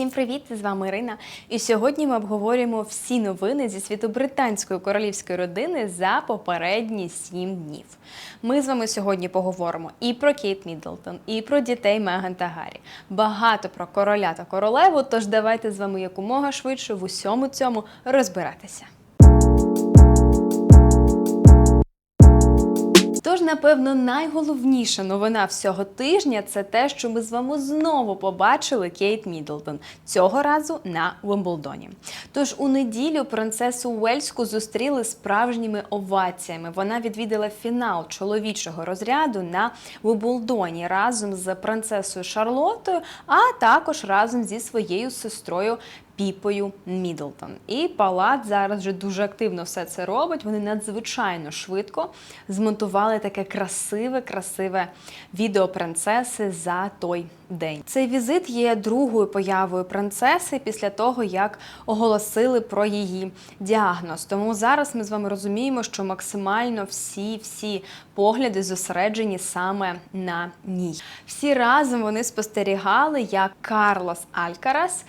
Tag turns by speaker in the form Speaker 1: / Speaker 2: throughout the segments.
Speaker 1: Всім привіт! З вами Ірина. І сьогодні ми обговорюємо всі новини зі світу британської королівської родини за попередні сім днів. Ми з вами сьогодні поговоримо і про Кейт Міддлтон, і про дітей Меган та Гаррі. Багато про короля та королеву. Тож давайте з вами якомога швидше в усьому цьому розбиратися. Тож, напевно, найголовніша новина всього тижня це те, що ми з вами знову побачили Кейт Міддлтон, цього разу на Вимблдоні. Тож у неділю принцесу Уельську зустріли справжніми оваціями. Вона відвідала фінал чоловічого розряду на Вимблдоні разом з принцесою Шарлотою, а також разом зі своєю сестрою. Піпою Мідлтон. І палац зараз вже дуже активно все це робить. Вони надзвичайно швидко змонтували таке красиве, красиве відео принцеси за той день. Цей візит є другою появою принцеси після того, як оголосили про її діагноз. Тому зараз ми з вами розуміємо, що максимально всі-всі погляди зосереджені саме на ній. Всі разом вони спостерігали, як Карлос Алькарас,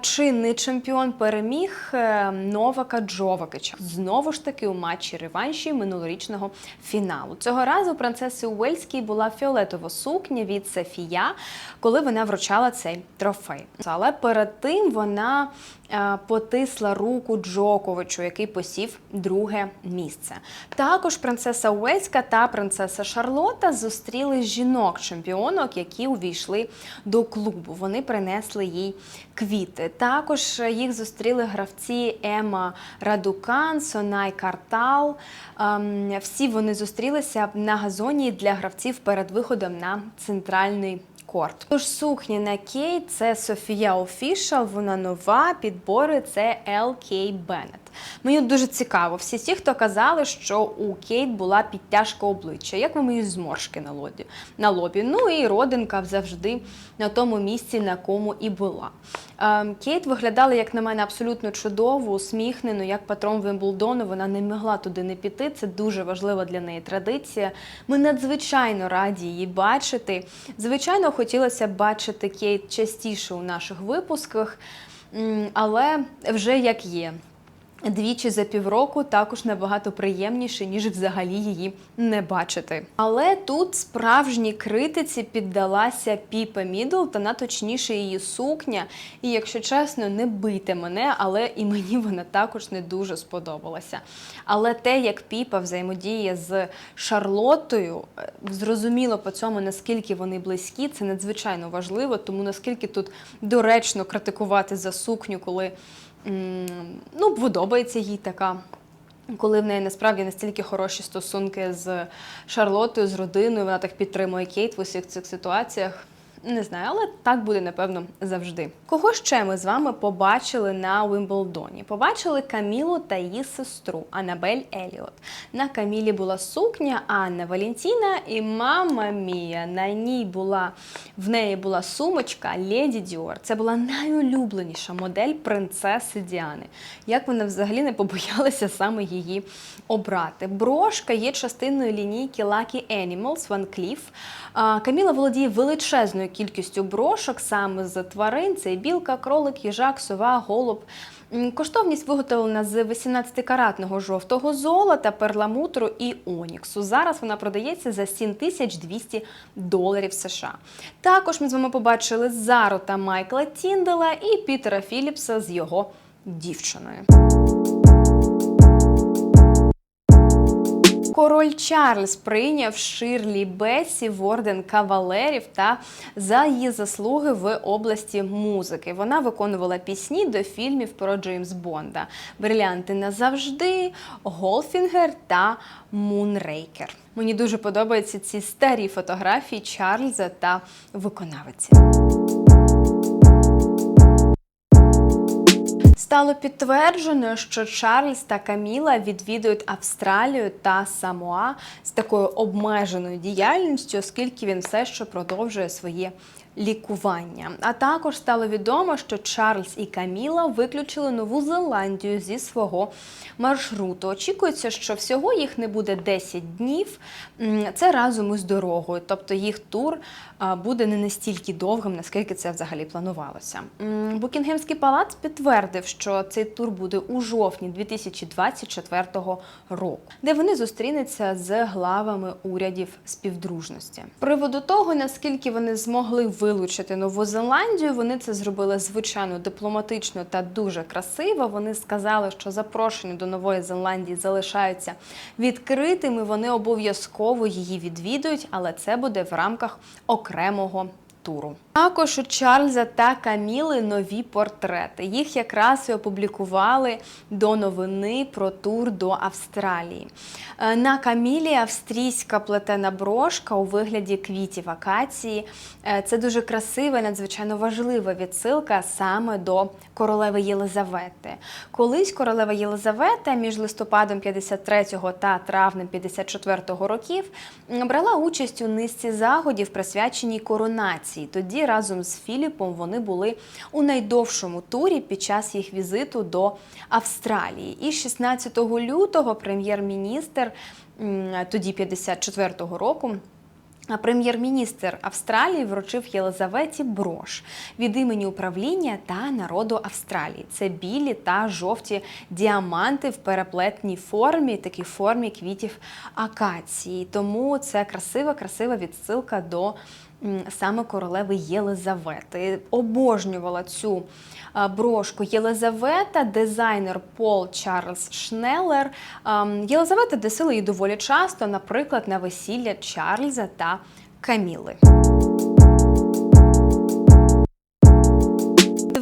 Speaker 1: чинний чемпіон, переміг е, Новака Джовакича. Знову ж таки у матчі реванші минулорічного фіналу. Цього разу принцеси Уельській була фіолетова сукня від Софія, коли вона вручала цей трофей. Але перед тим вона е, потисла руку Джоковичу, який посів друге місце. Також принцеса Уельська та принцеса Шарлота зустріли жінок-чемпіонок, які увійшли до клубу. Вони принесли їй квіти. Також їх зустріли гравці Ема Радукан, Сонай Картал. Ем, Всі вони зустрілися на газоні для гравців перед виходом на центральний корт. Тож сукні на Кей це Софія Офішал, вона нова, підбори це LK Bennett. Мені дуже цікаво, всі ті, хто казали, що у Кейт була підтяжка обличчя, як вам її зморшки на лобі. на лобі. Ну і родинка завжди на тому місці, на кому і була. Ем, Кейт виглядала, як на мене, абсолютно чудово, усміхнено, як патрон Вимблдону. Вона не могла туди не піти. Це дуже важлива для неї традиція. Ми надзвичайно раді її бачити. Звичайно, хотілося б бачити Кейт частіше у наших випусках, але вже як є. Двічі за півроку також набагато приємніше, ніж взагалі її не бачити. Але тут справжній критиці піддалася Піпа Міддлтон, а точніше її сукня. І якщо чесно, не бийте мене, але і мені вона також не дуже сподобалася. Але те, як Піпа взаємодіє з Шарлоттою, е, зрозуміло по цьому, наскільки вони близькі, це надзвичайно важливо, тому наскільки тут доречно критикувати за сукню, коли ну, подобається їй така. Коли в неї насправді настільки хороші стосунки з Шарлотою, з родиною, вона так підтримує Кейт в усіх цих ситуаціях. Не знаю, але так буде напевно завжди. Кого ще ми з вами побачили на Уимблдоні? Побачили Камілу та її сестру Анабель Еліот. На Камілі була сукня Анна Валентіна, і мама мія на ній була в неї була сумочка Леді Діор. Це була найулюбленіша модель принцеси Діани. Як вона взагалі не побоялася саме її обрати? Брошка є частиною лінійки Lucky Animals Van Cleef. Каміла володіє величезною кількістю брошок саме з тварин. Це білка, кролик, їжак, сова, голуб. Коштовність виготовлена з 18-каратного жовтого золота, перламутру і оніксу. Зараз вона продається за 7200 доларів США. Також ми з вами побачили Зару та Майкла Тіндела і Пітера Філіпса з його дівчиною. Король Чарльз прийняв Ширлі Бесі в орден кавалерів та за її заслуги в області музики. Вона виконувала пісні до фільмів про Джеймс Бонда: Брилянти назавжди, Голфінгер та Мунрейкер. Мені дуже подобаються ці старі фотографії Чарльза та виконавиці. Стало підтверджено, що Чарльз та Каміла відвідують Австралію та Самоа з такою обмеженою діяльністю, оскільки він все ще продовжує своє лікування. А також стало відомо, що Чарльз і Каміла виключили Нову Зеландію зі свого маршруту. Очікується, що всього їх не буде 10 днів. Це разом із дорогою, тобто їх тур буде не настільки довгим, наскільки це взагалі планувалося. Букінгемський палац підтвердив, що цей тур буде у жовтні 2024 року, де вони зустрінуться з главами урядів співдружності. Приводу того, наскільки вони змогли вилучити Нову Зеландію, вони це зробили звичайно дипломатично та дуже красиво. Вони сказали, що запрошення до Нової Зеландії залишаються відкритими. Вони обов'язково її відвідують, але це буде в рамках окремого туру. Також у Чарльза та Каміли нові портрети. Їх якраз і опублікували до новини про тур до Австралії. Е, На Камілі австрійська плетена брошка у вигляді квітів акації. Е, Це дуже красива і надзвичайно важлива відсилка саме до королеви Єлизавети. Колись королева Єлизавета між листопадом 53-го та травнем 54-го років брала участь у низці заходів, присвяченій коронації. Тоді разом з Філіпом вони були у найдовшому турі під час їх візиту до Австралії. І 16 лютого прем'єр-міністр тоді 54-го року. Прем'єр-міністр Австралії вручив Єлизаветі брош від імені управління та народу Австралії. Це білі та жовті діаманти в переплетній формі, такій формі квітів акації. Тому це красива, красива відсилка до саме королеви Єлизавети. Обожнювала цю брошку Єлизавета, дизайнер Пол Чарльз Шнеллер. Єлизавета носила її доволі часто, наприклад, на весілля Чарльза та Каміли.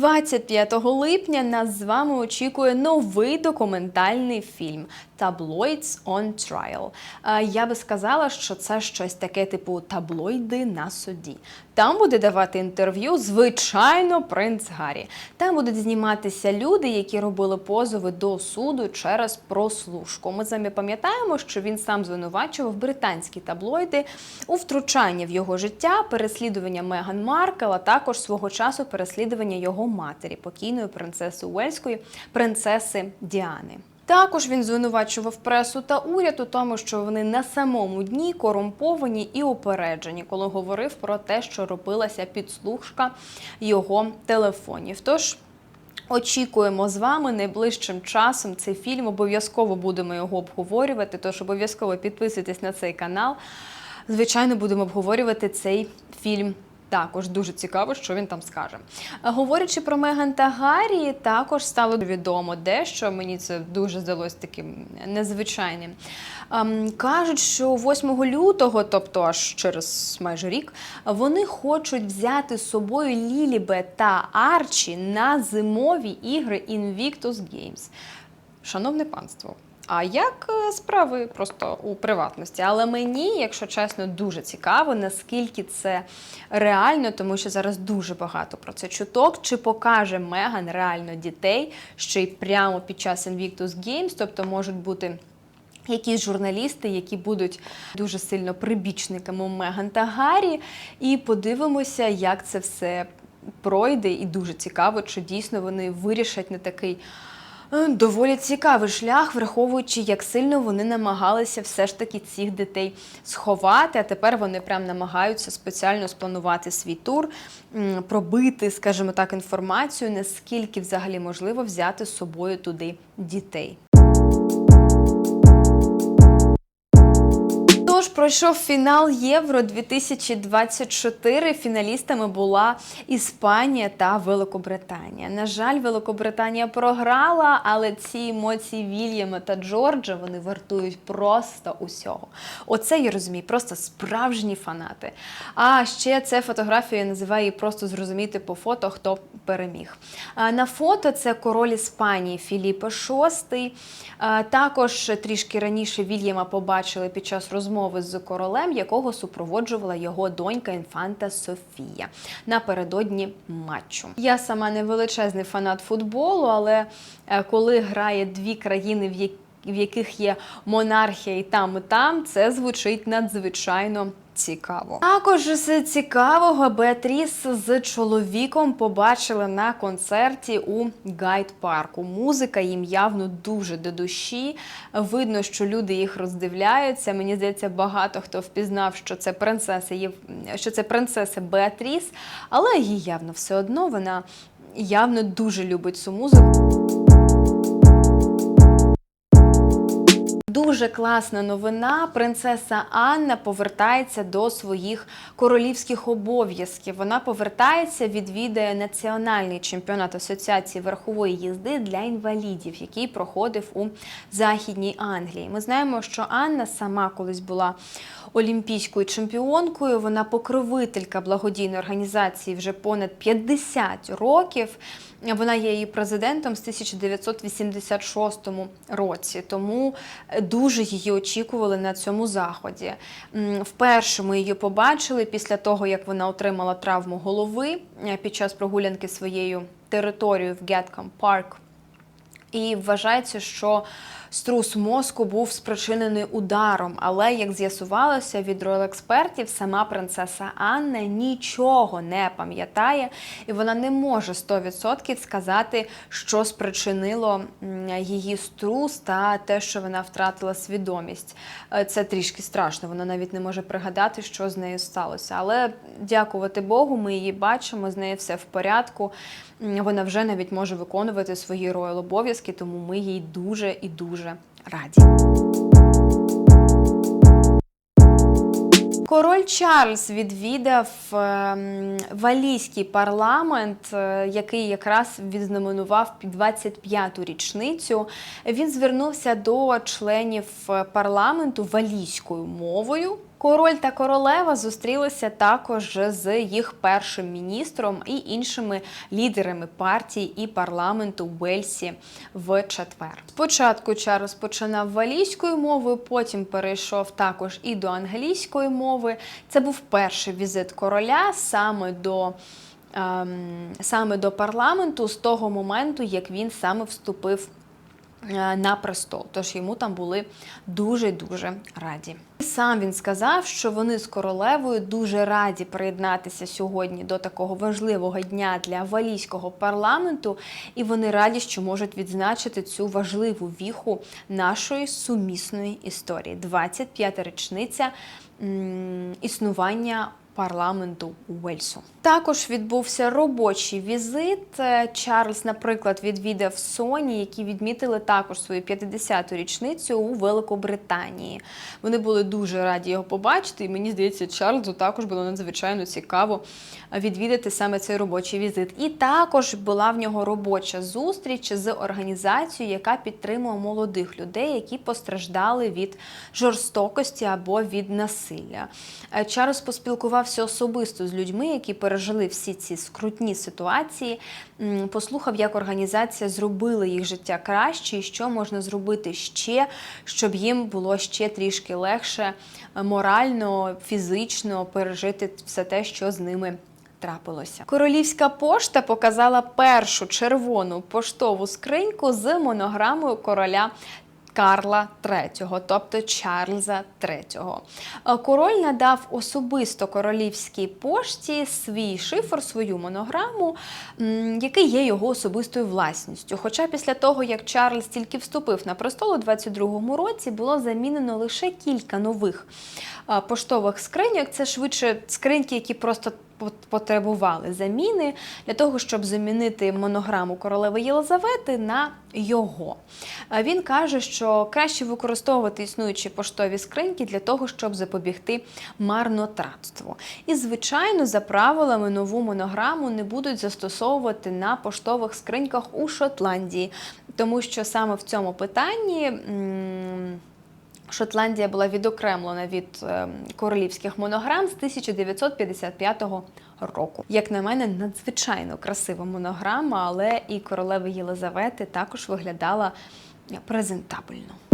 Speaker 1: 25 липня нас з вами очікує новий документальний фільм Tabloids on Trial. Е, Я би сказала, що це щось таке, типу таблоїди на суді. Там буде давати інтерв'ю, звичайно, принц Гаррі. Там будуть зніматися люди, які робили позови до суду через прослушку. Ми з вами пам'ятаємо, що він сам звинувачував британські таблоїди у втручання в його життя, переслідування Меган Маркл, а також свого часу переслідування його матері, покійної принцеси Уельської, принцеси Діани. Також він звинувачував пресу та уряд у тому, що вони на самому дні корумповані і упереджені, коли говорив про те, що робилася підслушка його телефонів. Тож Очікуємо з вами найближчим часом цей фільм. Обов'язково будемо його обговорювати. Тож обов'язково підписуйтесь на цей канал. Звичайно, будемо обговорювати цей фільм. Також дуже цікаво, що він там скаже. Говорячи про Меган та Гаррі, також стало відомо дещо. Мені це дуже здалось таким незвичайним. Ем, Кажуть, що 8 лютого, тобто аж через майже рік, вони хочуть взяти з собою Лілібе та Арчі на зимові ігри Invictus Games. Шановне панство. А як е, справи просто у приватності? Але мені, якщо чесно, дуже цікаво, наскільки це реально, тому що зараз дуже багато про це чуток. Чи покаже Меган реально дітей ще й прямо під час Invictus Games, тобто можуть бути. Якісь журналісти, які будуть дуже сильно прибічниками Меган та Гаррі, і подивимося, як це все пройде. І дуже цікаво, чи дійсно вони вирішать на такий доволі цікавий шлях, враховуючи, як сильно вони намагалися все ж таки цих дітей сховати. А тепер вони прям намагаються спеціально спланувати свій тур, пробити, скажімо так, інформацію, наскільки взагалі можливо взяти з собою туди дітей. Пройшов фінал Євро 2024. Фіналістами була Іспанія та Великобританія. На жаль, Великобританія програла, але ці емоції Вільяма та Джорджа вони вартують просто усього. Оце я розумію, просто справжні фанати. А ще це фотографію я називаю її просто зрозуміти по фото, хто переміг. На фото це король Іспанії Філіппе VI. Також трішки раніше Вільяма побачили під час розмови з королем, якого супроводжувала його донька інфанта Софія напередодні матчу. Я сама не величезний фанат футболу, але е, коли грає дві країни, в які в яких є монархія і там, і там, це звучить надзвичайно. Цікаво. Також з цікавого Беатріс з чоловіком побачили на концерті у гайд-парку. Музика їм явно дуже до душі. Видно, що люди їх роздивляються. Мені здається, багато хто впізнав, що це принцеса Єв... що це принцеса Беатріс, але їй явно все одно вона явно дуже любить цю музику. Дуже класна новина. Принцеса Анна повертається до своїх королівських обов'язків. Вона повертається, відвідає національний чемпіонат Асоціації верхової їзди для інвалідів, який проходив у Західній Англії. Ми знаємо, що Анна сама колись була олімпійською чемпіонкою. Вона покровителька благодійної організації вже понад 50 років. Вона є її президентом з 1986 році, тому дуже її очікували на цьому заході. Вперше ми її побачили після того, як вона отримала травму голови е, під час прогулянки своєю територією в Геткам Парк. І вважається, що струс мозку був спричинений ударом. Але як з'ясувалося від експертів, сама принцеса Анна нічого не пам'ятає, і вона не може 100% сказати, що спричинило її струс та те, що вона втратила свідомість. Е, Це трішки страшно. Вона навіть не може пригадати, що з нею сталося. Але дякувати Богу, ми її бачимо, з нею все в порядку. Вона вже навіть може виконувати свої роял обов'язки, тому ми їй дуже і дуже раді. Король Чарльз відвідав ем, валійський парламент, е, який якраз відзнаменував під 25-ту річницю. Він звернувся до членів е, парламенту валійською мовою. Король та королева зустрілися також з їх першим міністром і іншими лідерами партії і парламенту Уельсі в четвер. Спочатку Чарльз починав валійською мовою, потім перейшов також і до англійської мови. Це був перший візит короля саме до. ем, Саме до парламенту з того моменту, як він саме вступив на престол. Тож йому там були дуже-дуже раді. Сам він сказав, що вони з королевою дуже раді приєднатися сьогодні до такого важливого дня для валійського парламенту, і вони раді, що можуть відзначити цю важливу віху нашої сумісної історії. 25-та річниця існування парламенту Уельсу. Також відбувся робочий візит. Е, Чарльз, наприклад, відвідав Соні, які відмітили також свою 50-ту річницю у Великобританії. Вони були дуже раді його побачити, і мені здається, Чарльзу також було надзвичайно цікаво відвідати саме цей робочий візит. І також була в нього робоча зустріч з організацією, яка підтримує молодих людей, які постраждали від жорстокості або від насилля. Е, Чарльз поспілкувався особисто з людьми, які пережили всі ці скрутні ситуації. Послухав, як організація зробила їх життя краще, і що можна зробити ще, щоб їм було ще трішки легше е, морально, фізично пережити все те, що з ними. Трапилося. Королівська пошта показала першу червону поштову скриньку з монограмою короля Карла III, тобто Чарльза III. Е, Король надав особисто королівській пошті свій шифр, свою монограму, який є його особистою власністю. Хоча після того, як Чарльз тільки вступив на престол у 22-му році, було замінено лише кілька нових е, поштових скриньок. Це швидше скриньки, які просто потребували заміни для того, щоб замінити монограму королеви Єлизавети на його. Е, Він каже, що краще використовувати існуючі поштові скриньки для того, щоб запобігти марнотратству. І, звичайно, за правилами нову монограму не будуть застосовувати на поштових скриньках у Шотландії, тому що саме в цьому питанні. Шотландія була відокремлена від е, королівських монограм з 1955 року. Як на мене, надзвичайно красива монограма, але і королеви Єлизавети також виглядала презентабельно.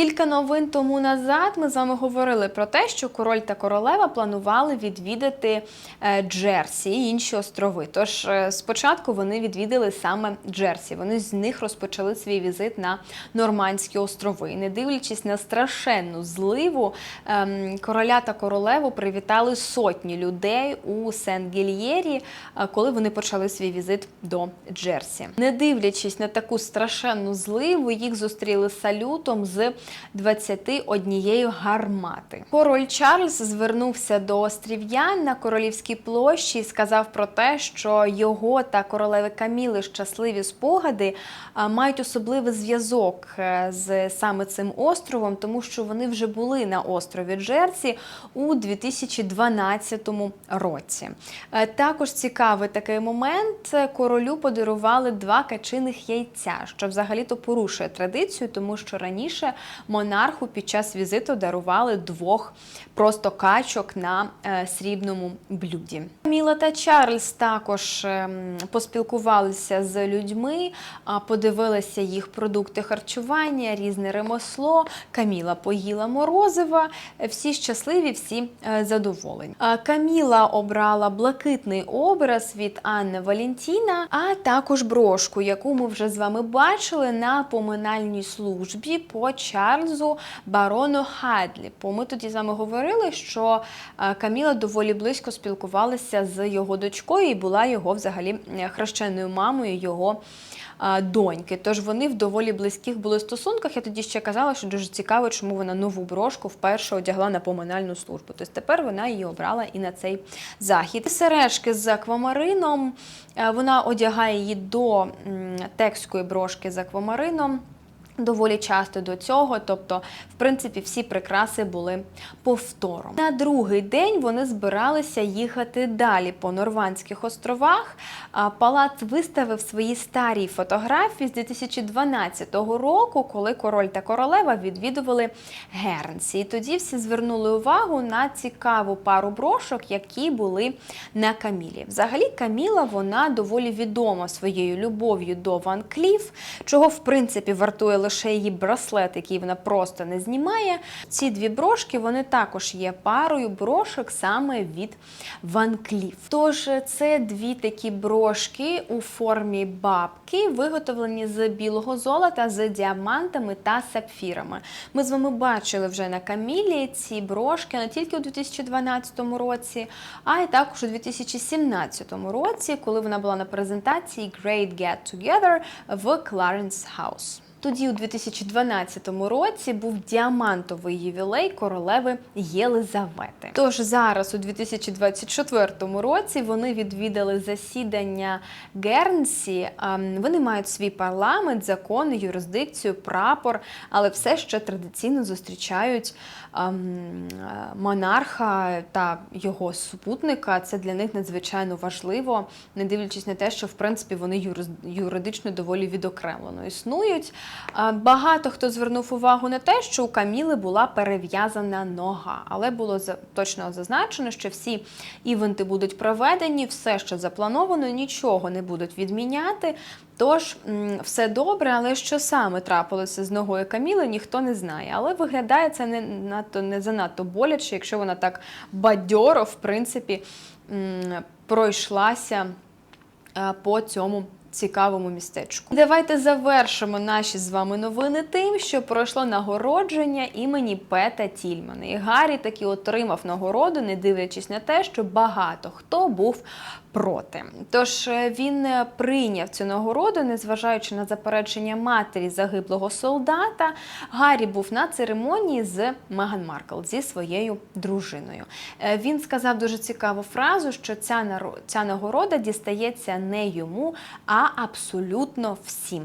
Speaker 1: Кілька новин тому назад ми з вами говорили про те, що король та королева планували відвідати е, Джерсі і інші острови. Тож е, спочатку вони відвідали саме Джерсі. Вони з них розпочали свій візит на Нормандські острови. І не дивлячись на страшенну зливу, ем, короля та королеву привітали сотні людей у Сен-Гільєрі, е, коли вони почали свій візит до Джерсі. Не дивлячись на таку страшенну зливу, їх зустріли салютом з 21 гармати. Король Чарльз звернувся до острів'ян на королівській площі і сказав про те, що його та королеви Каміли щасливі спогади мають особливий зв'язок е, з саме цим островом, тому що вони вже були на острові Джерсі у 2012 році. Е, Також цікавий такий момент. Королю подарували два качиних яйця, що взагалі-то порушує традицію, тому що раніше монарху під час візиту дарували двох просто качок на е, срібному блюді. Міла та Чарльз також ем, поспілкувалися з людьми, подивилися їх продукти харчування, різне ремесло. Каміла поїла морозива. Всі щасливі, всі е, задоволені. Каміла обрала блакитний образ від Анни Валентіна, а також брошку, яку ми вже з вами бачили на поминальній службі по Чарльзу Барону Хадлі. Бо ми тоді з вами говорили, що е, Каміла доволі близько спілкувалася з його дочкою і була його взагалі е, хрещеною мамою його е, доньки. Тож вони в доволі близьких були стосунках. Я тоді ще казала, що дуже цікаво, чому вона нову брошку вперше одягла на поминальну службу. Тобто тепер вона її обрала і на цей захід. Сережки з аквамарином. Вона одягає її до текської брошки з аквамарином. Доволі часто до цього, тобто, в принципі, всі прикраси були повтором. На другий день вони збиралися їхати далі по Норвандських островах. Палац виставив свої старі фотографії з 2012 року, коли король та королева відвідували Гернсі. І тоді всі звернули увагу на цікаву пару брошок, які були на Камілі. Взагалі, Каміла вона доволі відома своєю любов'ю до Ван Кліф, чого в принципі вартує лише її браслет, який вона просто не знімає. Ці дві брошки вони також є парою брошок саме від Ван Кліф. Тож це дві такі брошки у формі бабки, виготовлені з білого золота, з діамантами та сапфірами. Ми з вами бачили вже на Камілі ці брошки не тільки у 2012 році, а й також у 2017 році, коли вона була на презентації Great Get Together в Clarence House. Тоді, у 2012 році, був діамантовий ювілей королеви Єлизавети. Тож зараз, у 2024 році, вони відвідали засідання Гернсі. Вони мають свій парламент, закони, юрисдикцію, прапор, але все ще традиційно зустрічають монарха та його супутника. Це для них надзвичайно важливо, не дивлячись на те, що в принципі вони юридично доволі відокремлено існують. Багато хто звернув увагу на те, що у Каміли була перев'язана нога, але було точно зазначено, що всі івенти будуть проведені, все, що заплановано, нічого не будуть відміняти. Тож все добре, але що саме трапилося з ногою Каміли, ніхто не знає. Але виглядає це не надто не занадто боляче, якщо вона так бадьоро, в принципі, пройшлася по цьому цікавому містечку. Давайте завершимо наші з вами новини тим, що пройшло нагородження імені Пета Тільмана. І Гаррі таки отримав нагороду, не дивлячись на те, що багато хто був проти. Тож е, він е, прийняв цю нагороду, незважаючи на заперечення матері загиблого солдата. Гаррі був на церемонії з Меган Маркл зі своєю дружиною. Е, Він сказав дуже цікаву фразу, що ця нагорода дістається не йому, а абсолютно всім.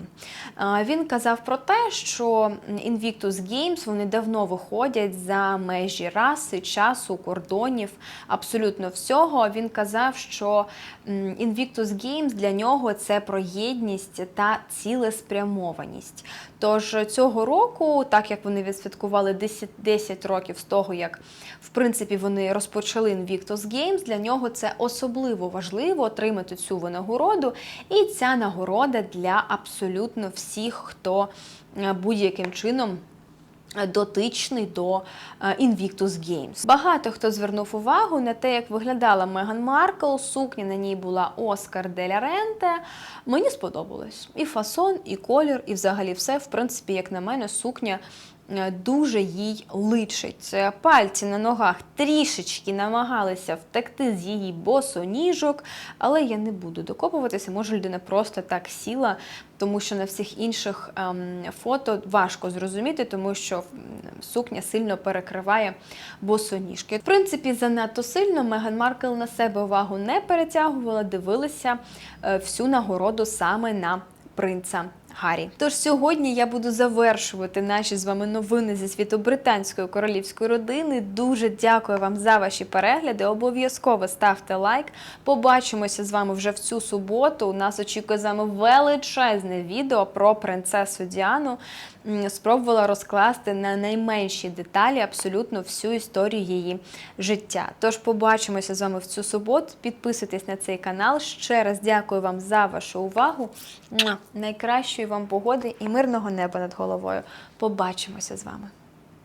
Speaker 1: Е, Він казав про те, що Invictus Games вони давно виходять за межі раси, часу, кордонів, абсолютно всього. Він казав, що Invictus Games для нього це про єдність та цілеспрямованість. Тож цього року, так як вони відсвяткували 10, 10 років з того, як в принципі вони розпочали Invictus Games, для нього це особливо важливо отримати цю винагороду. І ця нагорода для абсолютно всіх, хто е, будь-яким чином дотичний до е, Invictus Games. Багато хто звернув увагу на те, як виглядала Меган Маркл. Сукня на ній була Оскар Деля Ренте. Мені сподобалось і фасон, і колір, і взагалі все. В принципі, як на мене, сукня. Е, Дуже їй личить. Пальці на ногах трішечки намагалися втекти з її босоніжок, але я не буду докопуватися. Може, людина просто так сіла, тому що на всіх інших ем, фото важко зрозуміти, тому що сукня сильно перекриває босоніжки. В принципі, занадто сильно Меган Маркл на себе увагу не перетягувала, дивилися е, всю нагороду саме на принца. Гаррі. Тож сьогодні я буду завершувати наші з вами новини зі світу британської королівської родини. Дуже дякую вам за ваші перегляди. Обов'язково ставте лайк. Побачимося з вами вже в цю суботу. У нас очікує з вами величезне відео про принцесу Діану. Спробувала розкласти на найменші деталі абсолютно всю історію її життя. Тож побачимося з вами в цю суботу. Підписуйтесь на цей канал. Ще раз дякую вам за вашу увагу. Найкращої вам погоди і мирного неба над головою. Побачимося з вами.